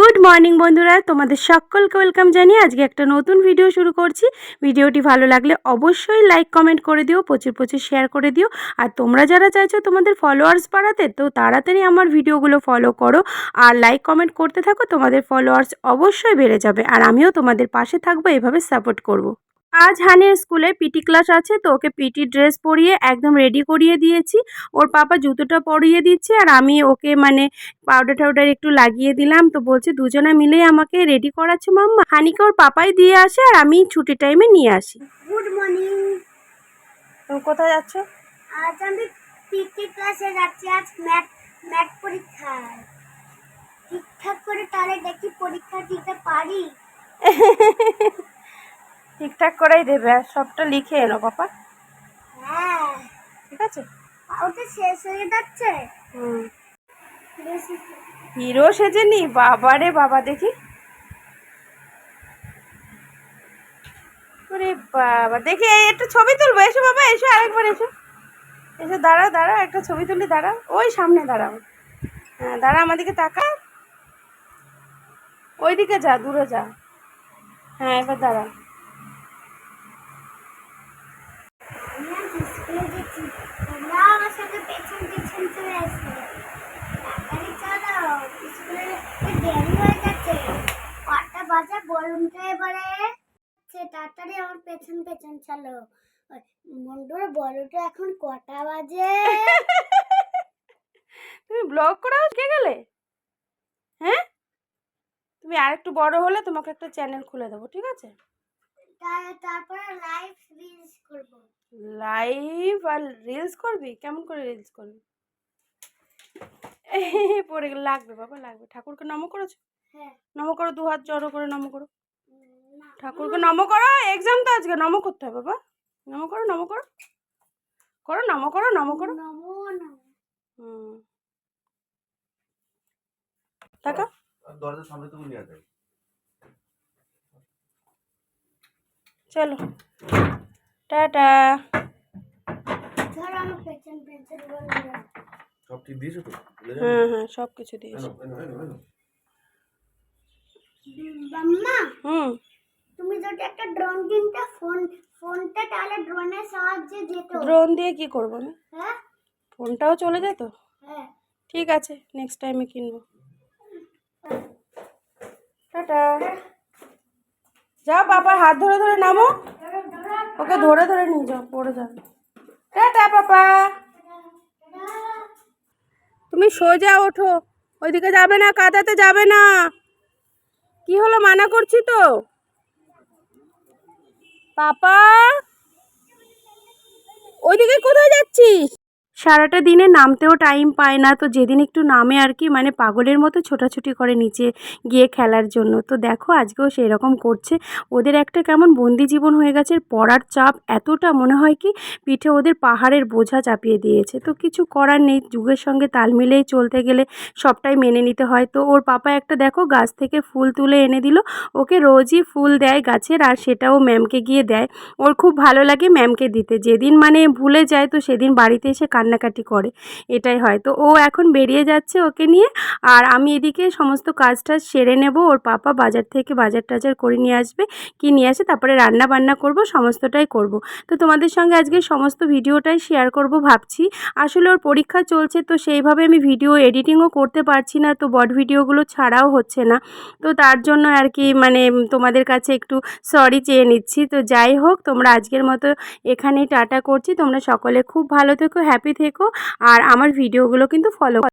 Good morning বন্ধুরা, তোমাদের সকলকে ওয়েলকাম জানিয়ে আজকে একটা নতুন ভিডিও শুরু করছি। ভিডিওটি ভালো লাগলে অবশ্যই লাইক, কমেন্ট করে দিও, প্রচুর প্রচুর শেয়ার করে দিও। আর তোমরা যারা চাইছো তোমাদের ফলোয়ার্স বাড়াতে, তো তাড়াতাড়ি আমার ভিডিওগুলো ফলো করো। আর লাইক, কমেন্ট করতে থাকো, তোমাদের ফলোয়ার্স অবশ্যই বেড়ে যাবে। আর আমিও তোমাদের পাশে থাকব, এভাবে সাপোর্ট করব। আজ হানের স্কুলে পিটি ক্লাস আছে তো ওকে পিটি ড্রেস পরিয়ে একদম রেডি করিয়ে দিয়েছি। ওর পাপা জুতোটা পরিয়ে দিচ্ছে আর আমি ওকে মানে পাউডার টাউডার একটু লাগিয়ে দিলাম। তো বলছে দুজনে মিলেই আমাকে রেডি করাচ্ছে মাম্মা? হানিকে ওর পাপাই দিয়ে আসে আর আমি ছুটি টাইমে নিয়ে আসি। Good morning. তুমি কোথায় যাচ্ছ? আজ আমি পিটি ক্লাসে যাচ্ছি আজ ম্যাথ ম্যাথ পরীক্ষায় ঠিকঠাক করে তাহলে দেখি পরীক্ষা দিতে পারি? ঠিকঠাক করেই দেবে আর সবটা লিখে এনো পাপা হ্যাঁ ঠিক আছে? ওটা শেষ হয়ে যাচ্ছে? হুম। হিরো সেজেনি। বাবা রে বাবা দেখি। ওরে বাবা দেখি একটা ছবি তুলবো। এসো বাবা এসো আরেকবার এসো। এসো দাঁড়া দাঁড়া একটা ছবি তুলি দাঁড়া ওই সামনে দাঁড়াও। হ্যাঁ দাঁড়া আমাদেরকে তাকা। ওইদিকে যা দূরে যা। হ্যাঁ এবার দাঁড়া আমি আজ স্কুলে গেছি তোমরা আমার সাথে পেছন পেছন চলে এসো তাড়াতাড়ি চলো স্কুলে এই দেরি হয়ে যাচ্ছে কটা বাজে বলুন এবারে সে তাড়াতাড়ি আমার পেছন পেছন চলো এখন কটা বাজে তুমি ব্লগ কে গেলে? হ্যাঁ? তুমি আরেকটু বড় হলে তোমাকে একটা চ্যানেল খুলে দেবো ঠিক আছে? তারপরে লাইভ রিলস করব। লাইভ আর রিলস করবি? কেমন করে রিলস করবি? পড়ে গেলে লাগবে বাবা লাগবে। ঠাকুরকে নম করেছ? হ্যাঁ। নম করো দু হাত জড়ো করে নম করো। ঠাকুরকে নম করো এক্সাম তো আজকে নম করতে হবে বাবা। নম করো নম করো। করো নম করো নম করো। নমো নমো। হুম। টাকা দরজার সামনে থেকে নিয়ে যায় চলো। টাটা। ধর আমার পেছন পেছন বলব সব ঠিক দিয়েছ তো? হ্যাঁ হ্যাঁ সব কিছু দিয়েছি। হুম। তুমি যদি একটা ড্রোন কিনতে ফোন ফোনটা তাহলে ড্রোনের সাহায্যে যেত। ড্রোন দিয়ে কি করব আমি? হ্যাঁ? ফোনটাও চলে যেত? হ্যাঁ। ঠিক আছে নেক্সট টাইমে কিনবো। টাটা। যাও পাপার হাত ধরে ধরে নামো। ওকে ধরে ধরে নিয়ে যাও পড়ে যাও টাটা পাপা। সোজা ওঠো। ওইদিকে যাবে না, কাদাতে যাবে না। কি হলো, মানা করছি তো? পাপা? ওইদিকে কোথায় যাচ্ছিস? সারাটা দিনে নামতেও টাইম পায় না। তো যেদিন একটু নামে আর কি মানে পাগলের মতো ছোটাছুটি করে নিচে গিয়ে খেলার জন্য। তো দেখো আজকেও সেই রকম করছে। ওদের একটা কেমন বন্দি জীবন হয়ে গেছে পড়ার চাপ এতটা মনে হয় কি, পিঠে ওদের পাহাড়ের বোঝা চাপিয়ে দিয়েছে। তো কিছু করার নেই, যুগের সঙ্গে তাল মিলেই চলতে গেলে সবটাই মেনে নিতে হয়। তো ওর পাপা একটা দেখো গাছ থেকে ফুল তুলে এনে দিল, ওকে রোজই ফুল দেয় গাছের আর সেটাও ম্যামকে গিয়ে দেয়। ওর খুব ভালো লাগে ম্যামকে দিতে। যেদিন মানে ভুলে যায়, তো সেদিন বাড়িতে এসে কান্নাকাটি করে, এটাই হয়। তো ও এখন বেরিয়ে যাচ্ছে ওকে নিয়ে, আর আমি এদিকে সমস্ত কাজ টাজ সেরে নেব, ওর পাপা বাজার থেকে বাজার টাজার করে নিয়ে আসবে, কি নিয়ে আসে তারপরে রান্না বান্না করব, সমস্তটাই করব। তো তোমাদের সঙ্গে আজকে সমস্ত ভিডিওটাই শেয়ার করব ভাবছি। আসলে ওর পরীক্ষা চলছে, তো সেইভাবে আমি ভিডিও এডিটিংও করতে পারছি না, তো বড ভিডিওগুলো ছাড়াও হচ্ছে না। তো তার জন্য আর কি মানে তোমাদের কাছে একটু সরি চেয়ে নিচ্ছি। তো যাই হোক, তোমরা আজকের মতো এখানেই টাটা করছি। তোমরা সকলে খুব ভালো থেকো হ্যাপি থেকো। আর আমার ভিডিওগুলো কিন্তু ফলো